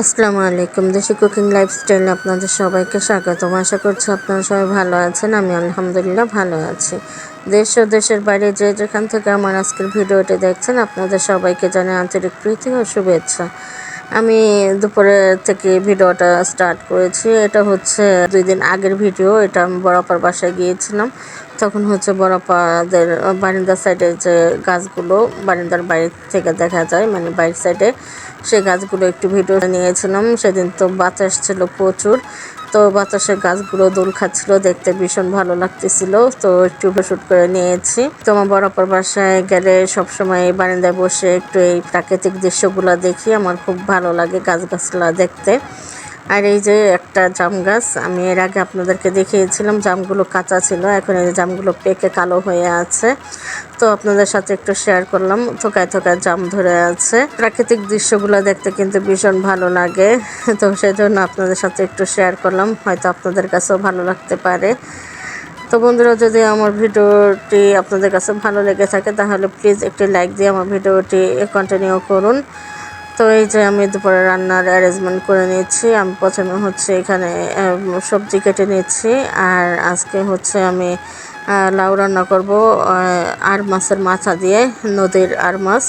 আসসালামু আলাইকুম। দেশি কুকিং লাইফস্টাইলে আপনাদের সবাইকে স্বাগতম। আশা করছি আপনারা সবাই ভালো আছেন। আমি আলহামদুলিল্লাহ ভালো আছি। দেশ ও দেশের বাইরে যে যেখান থেকে আমার আজকের ভিডিওটি দেখছেন, আপনাদের সবাইকে জানাই আন্তরিক প্রীতি ও শুভেচ্ছা। আমি দুপুরে থেকে ভিডিওটা স্টার্ট করেছি। এটা হচ্ছে দুই দিন আগের ভিডিও। এটা আমি বরাপার বাসায় গিয়েছিলাম। তখন হচ্ছে বরাপাদের বারিন্দার সাইডে যে গাছগুলো, বারিন্দার বাইরে থেকে দেখা যায় মানে বাইরের সাইডে সেই গাছগুলো একটু ভিডিও নিয়েছিলাম, সেদিন তো বাতাস ছিল প্রচুর, তো বাতাসের গাছগুলো দোল খাচ্ছিল, দেখতে ভীষণ ভালো লাগতেছিল, তো একটু শ্যুট করে নিয়েছি। তো আমার বরাবর বাসায় গেলে সবসময় বারান্দায় বসে একটু এই প্রাকৃতিক দৃশ্যগুলো দেখি, আমার খুব ভালো লাগে গাছ গাছগুলা দেখতে। আর এই যে একটা জাম গাছ, আমি এর আগে আপনাদেরকে দেখিয়েছিলাম, জামগুলো কাঁচা ছিল, এখন এই জামগুলো পেকে কালো হয়ে আছে। তো আপনাদের সাথে একটু শেয়ার করলাম, থোকায় থোকায় জাম ধরে আছে। প্রাকৃতিক দৃশ্যগুলো দেখতে কিন্তু ভীষণ ভালো লাগে। তো সেই জন্য আপনাদের সাথে একটু শেয়ার করলাম, হয়তো আপনাদের কাছেও ভালো লাগতে পারে। তো বন্ধুরা, যদি আমার ভিডিওটি আপনাদের কাছে ভালো লেগে থাকে, তাহলে প্লিজ একটি লাইক দিয়ে আমার ভিডিওটি কন্টিনিউ করুন। তো এই যে আমি দুপুরে রান্নার অ্যারেঞ্জমেন্ট করে নিচ্ছি আমি প্রথমে হচ্ছে এখানে সবজি কেটে নিচ্ছি আর আজকে হচ্ছে আমি লাউ রান্না করব আর মাছের মাথা দিয়ে, নদীর আর মাছ।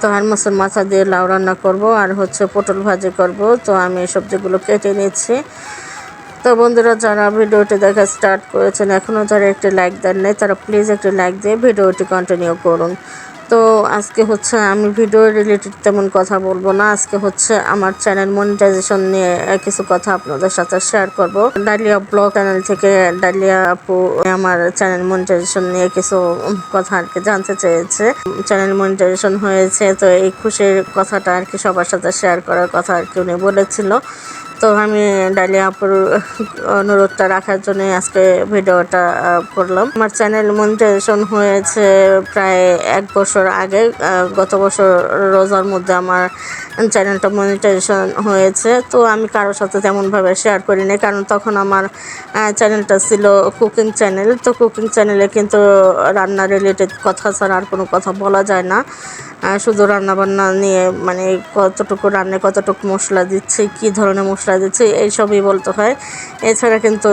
তো আর মাছের মাথা দিয়ে লাউ রান্না করব আর হচ্ছে পটল ভাজি করব। তো আমি সবজিগুলো কেটে নিচ্ছি তো বন্ধুরা, যারা ভিডিওটি দেখা স্টার্ট করেছেন এখনও যারা একটি লাইক দেন নাই, তারা প্লিজ একটি লাইক দিয়ে ভিডিওটি কন্টিনিউ করুন। তো আজকে হচ্ছে আমি ভিডিও রিলেটেড তেমন কথা বলব না। আজকে হচ্ছে আমার চ্যানেল মনিটাইজেশন নিয়ে কিছু কথা আপনাদের সাথে শেয়ার করব। ডালিয়া ব্লগ চ্যানেল থেকে ডালিয়া আপু আমার চ্যানেল মনিটাইজেশন নিয়ে কিছু কথা আর কি জানতে চেয়েছে। চ্যানেল মনিটাইজেশন হয়েছে, তো এই খুশির কথাটা আর কি সবার সাথে শেয়ার করার কথা আর কি উনি বলেছিল। তো আমি ডালিয়া আপুর অনুরোধটা রাখার জন্য আজকে ভিডিওটা করলাম। আমার চ্যানেল মনিটাইজেশন হয়েছে প্রায় এক বছর আগে গত বছর রোজার মধ্যে আমার চ্যানেলটা মনিটাইজেশন হয়েছে। তো আমি কারোর সাথে তেমনভাবে শেয়ার করিনি, কারণ তখন আমার চ্যানেলটা ছিল কুকিং চ্যানেল তো কুকিং চ্যানেলে কিন্তু রান্না রিলেটেড কথা ছাড়া আর কোনো কথা বলা যায় না। শুধু রান্নাবান্না নিয়ে মানে কতটুকু রান্নায় কতটুকু মশলা দিচ্ছে, কী ধরনের মশলা দিচ্ছে, এইসবই বলতে হয়। এছাড়া কিন্তু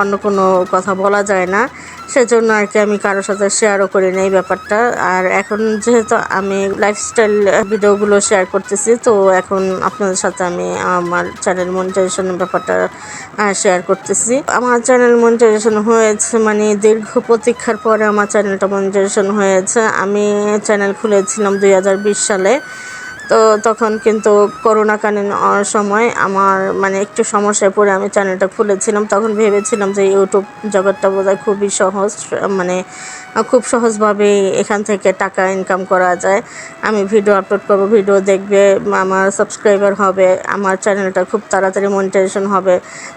অন্য কোনো কথা বলা যায় না। সেজন্য আর কি আমি কারোর সাথে শেয়ারও করি না এই ব্যাপারটা। আর এখন যেহেতু আমি লাইফস্টাইল ভিডিওগুলো শেয়ার করতেছি, তো এখন আপনাদের সাথে আমি আমার চ্যানেল মনিটাইজেশনের ব্যাপারটা শেয়ার করতেছি। আমার চ্যানেল মনিটাইজেশন হয়েছে মানে দীর্ঘ প্রতীক্ষার পরে আমার চ্যানেলটা মনিটাইজেশন হয়েছে। আমি চ্যানেল খুলেছিলাম দুই হাজার বিশ সালে। তো তখন কিন্তু করোনাকালীন সময় আমার মানে একটু সমস্যায় পড়ে আমি চ্যানেলটা খুলেছিলাম। তখন ভেবেছিলাম যে ইউটিউব জগৎটা বোধহয় খুবই সহজ মানে খুব সহজভাবেই এখান থেকে টাকা ইনকাম করা যায়। আমি ভিডিও আপলোড করব ভিডিও দেখবে, আমার সাবস্ক্রাইবার হবে, আমার চ্যানেলটা খুব তাড়াতাড়ি মনিটাইজেশন হবে,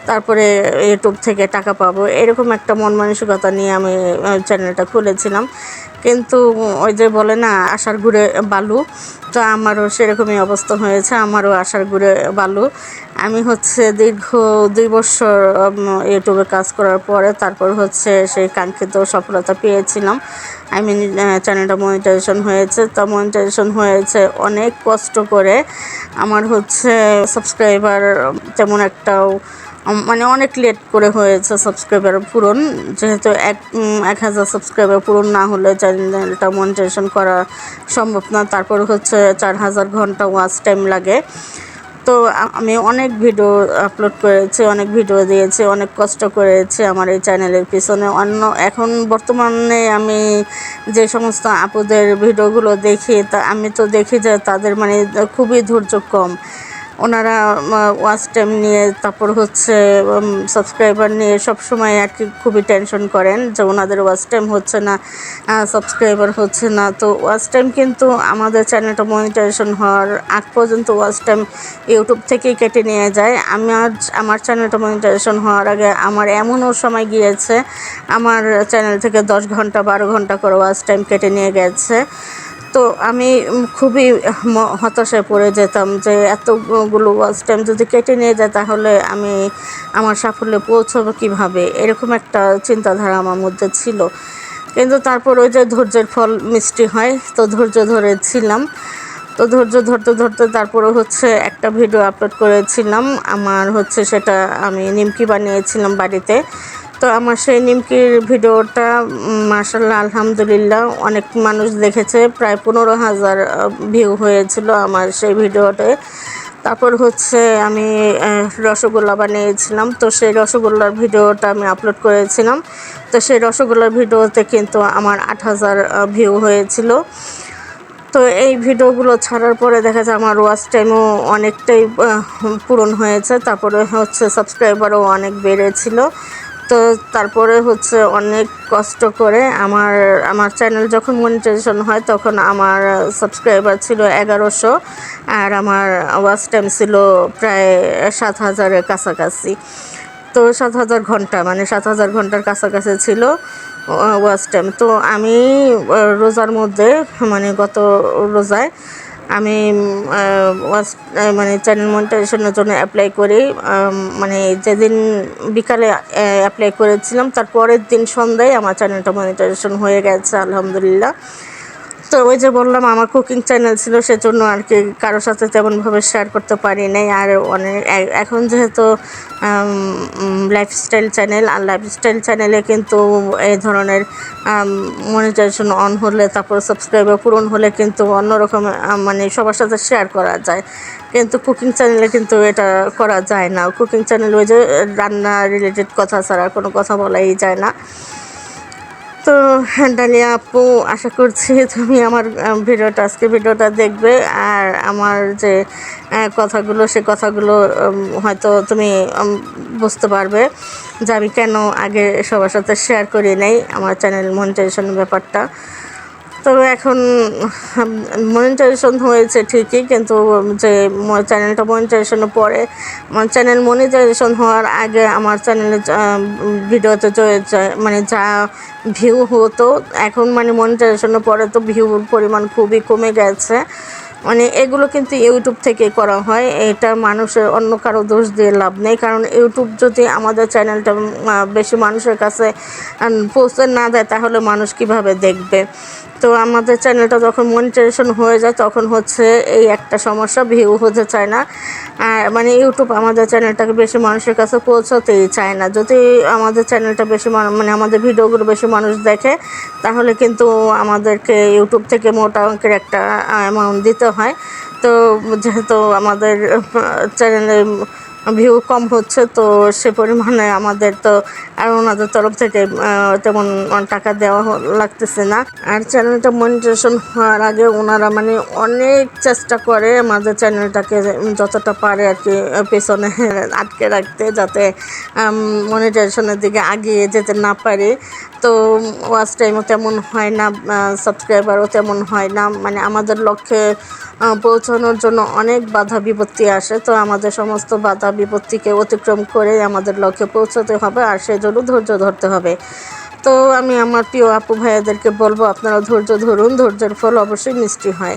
তারপরে ইউটিউব থেকে টাকা পাবো। এরকম একটা মন মানসিকতা নিয়ে আমি চ্যানেলটা খুলেছিলাম। কিন্তু ওই যে বলে না আশার ঘুরে বালু, তো আমারও সেরকমই অবস্থা হয়েছে, আমারও আশার ঘুরে বালু। আমি হচ্ছে দীর্ঘ দুই বছর ইউটিউবে কাজ করার পরে তারপর হচ্ছে সেই কাঙ্ক্ষিত সফলতা পেয়েছিলাম। আই মিন চ্যানেলটা মনিটাইজেশন হয়েছে। তা মনিটাইজেশন হয়েছে অনেক কষ্ট করে। আমার হচ্ছে সাবস্ক্রাইবার তেমন একটাও মানে অনেক লেট করে হয়েছে সাবস্ক্রাইবার পূরণ। যেহেতু এক এক হাজার সাবস্ক্রাইবার পূরণ না হলে চ্যানেলটা মনিটাইজেশন করা সম্ভব না। তারপর হচ্ছে চার হাজার ঘণ্টা ওয়াচ টাইম লাগে। তো আমি অনেক ভিডিও আপলোড করেছি, অনেক ভিডিও দিয়েছি, অনেক কষ্ট করেছি আমার এই চ্যানেলের পিছনে। অন্য এখন বর্তমানে আমি যে সমস্ত আপুদের ভিডিওগুলো দেখি, তা আমি তো দেখি যে তাদের মানে খুবই ধৈর্য কম। ওনারা ওয়াচ টাইম নিয়ে, তারপর হচ্ছে সাবস্ক্রাইবার নিয়ে সব সময় আর কি খুবই টেনশন করেন যে ওনাদের ওয়াচ টাইম হচ্ছে না সাবস্ক্রাইবার হচ্ছে না। তো ওয়াচ টাইম কিন্তু আমাদের চ্যানেলটা মনিটাইজেশন হওয়ার আগ পর্যন্ত ওয়াচ টাইম ইউটিউব থেকেই কেটে নিয়ে যায়। আমার আমার চ্যানেলটা মনিটাইজেশন হওয়ার আগে আমার এমনও সময় গিয়েছে, আমার চ্যানেল থেকে দশ ঘণ্টা, বারো ঘণ্টা করে ওয়াচ টাইম কেটে নিয়ে গেছে। তো আমি খুবই হতাশায় পড়ে যেতাম যে এতগুলো ওয়াচ টাইম যদি কেটে নিয়ে যায় তাহলে আমি আমার সাফল্যে পৌঁছবো কীভাবে? এরকম একটা চিন্তাধারা আমার মধ্যে ছিল। কিন্তু তারপর ওই যে ধৈর্যের ফল মিষ্টি হয়, তো ধৈর্য ধরেছিলাম তো ধৈর্য ধরতে ধরতে তারপরে হচ্ছে একটা ভিডিও আপলোড করেছিলাম। আমার হচ্ছে সেটা আমি নিমকি বানিয়েছিলাম বাড়িতে। তো আমার সেই নিমকির ভিডিওটা মার্শাল্লাহ আলহামদুলিল্লাহ, অনেক মানুষ দেখেছে, প্রায় পনেরো হাজার ভিউ হয়েছিল আমার সেই ভিডিওতে। তারপর হচ্ছে আমি রসগোল্লা বানিয়েছিলাম, তো সেই রসগোল্লার ভিডিওটা আমি আপলোড করেছিলাম। তো সেই রসগোল্লার ভিডিওতে কিন্তু আমার আট হাজার ভিউ হয়েছিল। তো এই ভিডিওগুলো ছাড়ার পরে দেখা যায় আমার ওয়াচ টাইমও অনেকটাই পূরণ হয়েছে। তারপরে হচ্ছে সাবস্ক্রাইবারও অনেক বেড়েছিল। তো তারপরে হচ্ছে অনেক কষ্ট করে আমার আমার চ্যানেল যখন মনিটাইজেশন হয় তখন আমার সাবস্ক্রাইবার ছিল এগারোশো আর আমার ওয়াচ টাইম ছিল প্রায় সাত হাজারের কাছাকাছি। তো সাত হাজার ঘণ্টা মানে সাত হাজার ঘণ্টার কাছাকাছি ছিল ওয়াচ টাইম তো আমি রোজার মধ্যে মানে গত রোজায় আমি মানে চ্যানেল মনিটাইজেশনের জন্য অ্যাপ্লাই করি। মানে যেদিন বিকালে অ্যাপ্লাই করেছিলাম, তার পরের দিন সন্ধ্যায় আমার চ্যানেলটা মনিটাইজেশন হয়ে গেছে, আলহামদুলিল্লাহ। তো ওই যে বললাম, আমার কুকিং চ্যানেল ছিল, সেজন্য আর কি কারোর সাথে তেমনভাবে শেয়ার করতে পারি নাই। আর অনেক এখন যেহেতু লাইফস্টাইল চ্যানেল আর লাইফস্টাইল চ্যানেলে কিন্তু এই ধরনের মনিটাইজেশন অন হলে, তারপর সাবস্ক্রাইবার পূরণ হলে কিন্তু অন্যরকম মানে সবার সাথে শেয়ার করা যায়। কিন্তু কুকিং চ্যানেলে কিন্তু এটা করা যায় না। কুকিং চ্যানেল ওই যে রান্না রিলেটেড কথা ছাড়া কোনো কথা বলাই যায় না। ডালিয়া আপু, আশা করছি তুমি আমার ভিডিওটা আজকে ভিডিওটা দেখবে। আর আমার যে কথাগুলো, সে কথাগুলো হয়তো তুমি বুঝতে পারবে যে আমি কেন আগে সবার সাথে শেয়ার করি নাই আমার চ্যানেল মনিটাইজেশন ব্যাপারটা। তো এখন মনিটাইজেশন হয়েছে ঠিকই, কিন্তু যে চ্যানেলটা মনিটাইজেশনের পরে চ্যানেল মনিটাইজেশন হওয়ার আগে আমার চ্যানেলে ভিডিওতে মানে যা ভিউ হতো, এখন মানে মনিটাইজেশনের পরে তো ভিউর পরিমাণ খুবই কমে গেছে। মানে এগুলো কিন্তু ইউটিউব থেকে করা হয়, এটা মানুষের অন্য কারও দোষ দিয়ে লাভ নেই। কারণ ইউটিউব যদি আমাদের চ্যানেলটা বেশি মানুষের কাছে পৌঁছে না দেয়, তাহলে মানুষ কীভাবে দেখবে? তো আমাদের চ্যানেলটা যখন মনিটাইজেশন হয়ে যায়, তখন হচ্ছে এই একটা সমস্যা ভিউ হতে চায় না। মানে ইউটিউব আমাদের চ্যানেলটাকে বেশি মানুষের কাছে পৌঁছতেই চায় না। যদি আমাদের চ্যানেলটা বেশি মানে আমাদের ভিডিওগুলো বেশি মানুষ দেখে, তাহলে কিন্তু আমাদেরকে ইউটিউব থেকে মোটা অঙ্কের একটা অ্যামাউন্ট দিতে হয়। তো যেহেতু আমাদের চ্যানেলে ভিউ কম হচ্ছে, তো সে পরিমাণে আমাদের তো আর ওনাদের তরফ থেকে তেমন টাকা দেওয়া লাগতেছে না। আর চ্যানেলটা মনিটাইজেশন হওয়ার আগে ওনারা মানে অনেক চেষ্টা করে আমাদের চ্যানেলটাকে যতটা পারে আর কি পেছনে আটকে রাখতে যাতে মনিটাইজেশনের দিকে আগিয়ে যেতে না পারে। তো ওয়াচ টাইমও তেমন হয় না সাবস্ক্রাইবারও তেমন হয় না। মানে আমাদের লক্ষ্যে পৌঁছানোর জন্য অনেক বাধা বিপত্তি আসে, তো আমাদের সমস্ত বাধা বিপত্তিকে অতিক্রম করে আমাদের লক্ষ্যে পৌঁছতে হবে আর সেজন্য ধৈর্য ধরতে হবে। তো আমি আমার প্রিয় আপু ভাইয়াদেরকে বলব, আপনারা ধৈর্য ধরুন, ধৈর্যের ফল অবশ্যই মিষ্টি হয়।